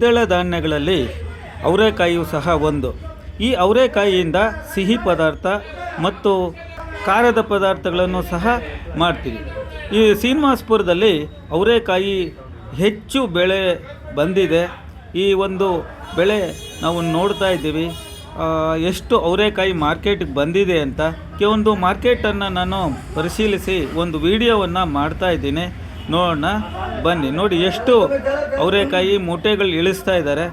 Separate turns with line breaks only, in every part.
ದ್ವಿದಳ ಧಾನ್ಯಗಳಲ್ಲಿ ಅವರೆಕಾಯಿಯು ಸಹ ಒಂದು. ಈ ಅವರೆಕಾಯಿಯಿಂದ ಸಿಹಿ ಪದಾರ್ಥ ಮತ್ತು ಖಾರದ ಪದಾರ್ಥಗಳನ್ನು ಸಹ ಮಾಡ್ತೀವಿ. ಈ ಸೀನಿವಾಸ್ಪುರದಲ್ಲಿ ಅವರೆಕಾಯಿ ಹೆಚ್ಚು ಬೆಳೆ ಬಂದಿದೆ. ಈ ಒಂದು ಬೆಳೆ ನಾವು ನೋಡ್ತಾ ಇದ್ದೀವಿ. ಎಷ್ಟು ಅವರೆಕಾಯಿ ಮಾರ್ಕೆಟ್ಗೆ ಬಂದಿದೆ ಅಂತ. ಕೆಲವೊಂದು ಮಾರ್ಕೆಟನ್ನು ನಾನು ಪರಿಶೀಲಿಸಿ ಒಂದು ವಿಡಿಯೋವನ್ನು ಮಾಡ್ತಾ ಇದ್ದೀನಿ. ನೋಡೋಣ ಬನ್ನಿ. ನೋಡಿ ಎಷ್ಟು ಅವರೆಕಾಯಿ ಮೂಟೆಗಳು ಇಳಿಸ್ತಾ ಇದ್ದಾರೆ.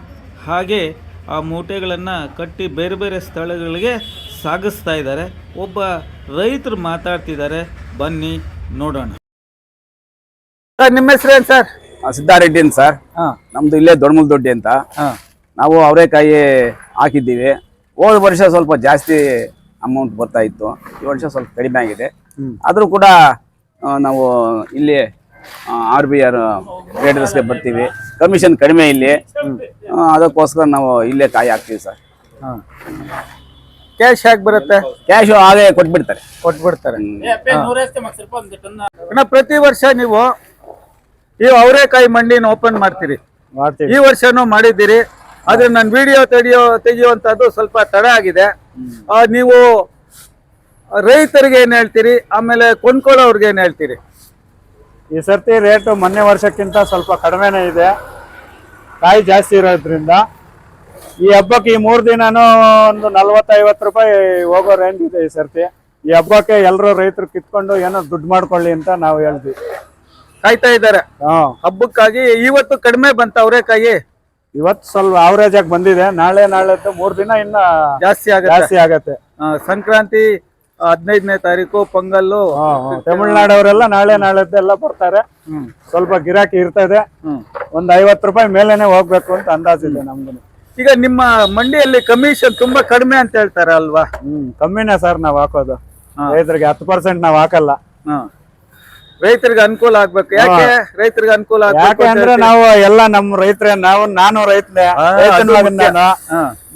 ಹಾಗೆ ಆ ಮೂಟೆಗಳನ್ನು ಕಟ್ಟಿ ಬೇರೆ ಬೇರೆ ಸ್ಥಳಗಳಿಗೆ ಸಾಗಿಸ್ತಾ ಇದ್ದಾರೆ. ಒಬ್ಬ ರೈತರು ಮಾತಾಡ್ತಿದ್ದಾರೆ. ಬನ್ನಿ ನೋಡೋಣ. ಸರ್ ನಿಮ್ಮ ಹೆಸರೇನು ಸರ್?
ಸಿದ್ಧಾರೆಡ್ಡಿ ಸಿದ್ದಾರೆಡ್ಡಿ ಅಂತ ಸರ್.
ಹಾಂ.
ನಮ್ದು ಇಲ್ಲೇ ದೊಡ್ಡಮುಲ್ ದೊಡ್ಡಿ ಅಂತ.
ಹಾಂ.
ನಾವು ಅವರೆಕಾಯಿ ಹಾಕಿದ್ದೀವಿ. ಹೋದ ವರ್ಷ ಸ್ವಲ್ಪ ಜಾಸ್ತಿ ಅಮೌಂಟ್ ಬರ್ತಾ ಇತ್ತು. ಈ ವರ್ಷ ಸ್ವಲ್ಪ ಕಡಿಮೆ ಆಗಿದೆ. ಆದರೂ ಕೂಡ ನಾವು ಇಲ್ಲಿ ಆರ್ ಬಿ ಆರ್ ಟ್ರೇಡರ್ಸ್ಗೆ ಬರ್ತೀವಿ. ಕಮಿಷನ್ ಕಡಿಮೆ ಇಲ್ಲಿ. ಅದಕ್ಕೋಸ್ಕರ ನಾವು ಇಲ್ಲೇ ಕಾಯಿ ಹಾಕ್ತೀವಿ ಸರ್.
ಹಾಂ. ಕ್ಯಾಶ್ ಹಾಕಿ ಬರುತ್ತೆ?
ಕ್ಯಾಶು ಹಾಗೆ ಕೊಟ್ಬಿಡ್ತಾರೆ.
ಕೊಟ್ಬಿಡ್ತಾರೆ. ಇನ್ನ ಪ್ರತಿ ವರ್ಷ ನೀವು ಈ ಅವರೆಕಾಯಿ ಮಂಡಿನ ಓಪನ್ ಮಾಡ್ತೀರಿ. ಈ ವರ್ಷನೂ ಮಾಡಿದ್ದೀರಿ. ಆದ್ರೆ ನನ್ನ ವಿಡಿಯೋ ತೆಗಿಯೋ ತೆಗಿಯುವಂತದ್ದು ಸ್ವಲ್ಪ ತಡ ಆಗಿದೆ. ನೀವು ರೈತರಿಗೆ ಏನ್ ಹೇಳ್ತೀರಿ? ಆಮೇಲೆ ಕೊಂಡ್ಕೊಳ್ಳೋರ್ಗೆ ಏನ್ ಹೇಳ್ತೀರಿ?
ಈ ಸರ್ತಿ ರೇಟು ಮೊನ್ನೆ ವರ್ಷಕ್ಕಿಂತ ಸ್ವಲ್ಪ ಕಡಿಮೆನೇ ಇದೆ. ಕಾಯಿ ಜಾಸ್ತಿ ಇರೋದ್ರಿಂದ. ಈ ಹಬ್ಬಕ್ಕೆ ಈ ಮೂರು ದಿನನೂ ಒಂದು ನಲ್ವತ್ತೈವತ್ತು ರೂಪಾಯಿ ಹೋಗೋ ರೇಂಜ್ ಇದೆ ಈ ಸರ್ತಿ. ಈ ಹಬ್ಬಕ್ಕೆ ಎಲ್ಲರೂ ರೈತರು ಕಿತ್ಕೊಂಡು ಏನೋ ದುಡ್ಡು ಮಾಡ್ಕೊಳ್ಳಿ ಅಂತ ನಾವು ಹೇಳ್ತೀವಿ.
ಕಾಯ್ತಾ ಇದ್ದಾರೆ.
ಹಾಂ.
ಹಬ್ಬಕ್ಕಾಗಿ ಇವತ್ತು ಕಡಿಮೆ ಬಂತ ಅವರೇಕಾಯಿ
ಇವತ್ತು ಸ್ವಲ್ಪ ಆವರೇಜ್ ಆಗಿ ಬಂದಿದೆ. ನಾಳೆ ನಾಳೆ ಮೂರು ದಿನ ಇನ್ನ
ಜಾಸ್ತಿ ಆಗುತ್ತೆ.
ಜಾಸ್ತಿ ಆಗತ್ತೆ.
ಸಂಕ್ರಾಂತಿ ಹದಿನೈದನೇ ತಾರೀಕು ಪೊಂಗಲ್ಲು.
ತಮಿಳ್ನಾಡವರೆಲ್ಲ ನಾಳೆ ನಾಳೆದ್ದೆಲ್ಲ ಬರ್ತಾರೆ. ಸ್ವಲ್ಪ ಗಿರಾಕಿ ಇರ್ತದೆ. ಒಂದ್ ಐವತ್ತು ರೂಪಾಯಿ ಮೇಲೆನೆ ಹೋಗ್ಬೇಕು ಅಂತ ಅಂದಾಜಿದೆ ನಮ್ದು.
ಈಗ ನಿಮ್ಮ ಮಂಡಿಯಲ್ಲಿ ಕಮಿಷನ್ ತುಂಬಾ ಕಡಿಮೆ ಅಂತ ಹೇಳ್ತಾರೆ ಅಲ್ವಾ?
ಹ್ಮ್ ಕಮ್ಮಿನೇ ಸರ್ ನಾವ್ ಹಾಕೋದು. ರೈತರಿಗೆ ಹತ್ತು ಪರ್ಸೆಂಟ್ ನಾವ್ ಹಾಕಲ್ಲ.
ರೈತರಿಗೆ ಅನುಕೂಲ ಆಗ್ಬೇಕು. ಯಾಕೆ ರೈತರಿಗೆ ಅನುಕೂಲ ಆಗ್ಬೇಕು
ಯಾಕೆ ಅಂದ್ರೆ ನಾವು ಎಲ್ಲ ನಮ್ ರೈತರ ನಾವು ನಾನು ರೈತನೇ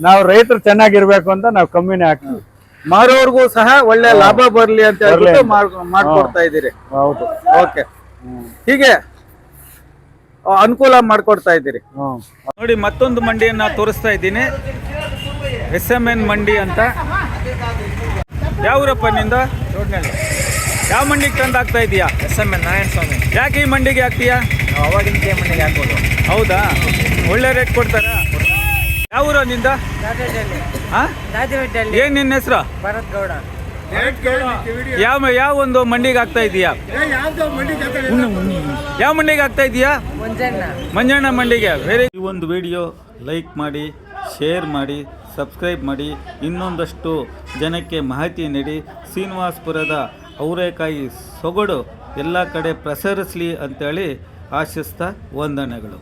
ನಾವು ರೈತರು ಚೆನ್ನಾಗಿರ್ಬೇಕು ಅಂತ ನಾವು ಕಮ್ಮಿನೇ ಹಾಕ್ತೀವಿ.
ಮಾರೋರ್ಗೂ ಸಹ ಒಳ್ಳೆ ಲಾಭ ಬರ್ಲಿ ಅಂತ ಹೇಳ್ಬಿಟ್ಟು ಮಾಡ್ಕೊಡ್ತಾ ಇದ್ದೀರಿ.
ಹೌದು.
ಓಕೆ. ಹೀಗೆ ಅನುಕೂಲ ಮಾಡ್ಕೊಡ್ತಾ ಇದ್ದೀರಿ. ನೋಡಿ ಮತ್ತೊಂದು ಮಂಡಿಯನ್ನ ತೋರಿಸ್ತಾ ಇದ್ದೀನಿ. ಎಸ್ ಎಂ ಎನ್ ಮಂಡಿ ಅಂತ. ಯಾವ ಊರಪ್ಪ ನಿಂದ ಯಾವ ಮಂಡಿಗೆ ತಂದು ಆಗ್ತಾ ಇದೀಯಾ?
S M N Narayana Swamy
ಯಾಕೆ ಈ ಮಂಡಿಗೆ ಹಾಕ್ತೀಯಾ?
ಅವಾಗಿನ ಕೆ ಮನೆಗೆ ಹಾಕ್ಬೋದು.
ಹೌದಾ? ಒಳ್ಳೆ ರೇಟ್ ಕೊಡ್ತಾರ? ಯಾವ ಊರ ನಿಂದ? ಏನ್ ನಿನ್ನ ಹೆಸರು?
ಭರತ್ ಗೌಡ.
ಯಾವ ಯಾವ ಒಂದು ಮಂಡಿಗೆ ಆಗ್ತಾ ಇದೀಯಾ? ಯಾವ ಮಂಡಿಗೆ ಆಗ್ತಾ ಇದೀಯಾ?
ಮುಂಜಾನೆ
ಮಂಜಣ್ಣ ಮಂಡಿಗೆ. ವೆರಿ ಈ ಒಂದು ವಿಡಿಯೋ ಲೈಕ್ ಮಾಡಿ ಶೇರ್ ಮಾಡಿ ಸಬ್ಸ್ಕ್ರೈಬ್ ಮಾಡಿ ಇನ್ನೊಂದಷ್ಟು ಜನಕ್ಕೆ ಮಾಹಿತಿ ನೀಡಿ ಶ್ರೀನಿವಾಸಪುರದ ಅವರೇಕಾಯಿ ಸೊಗಡು ಎಲ್ಲ ಕಡೆ ಪ್ರಸರಿಸಲಿ ಅಂತೇಳಿ ಆಶಿಸ್ತಾ ವಂದನೆಗಳು.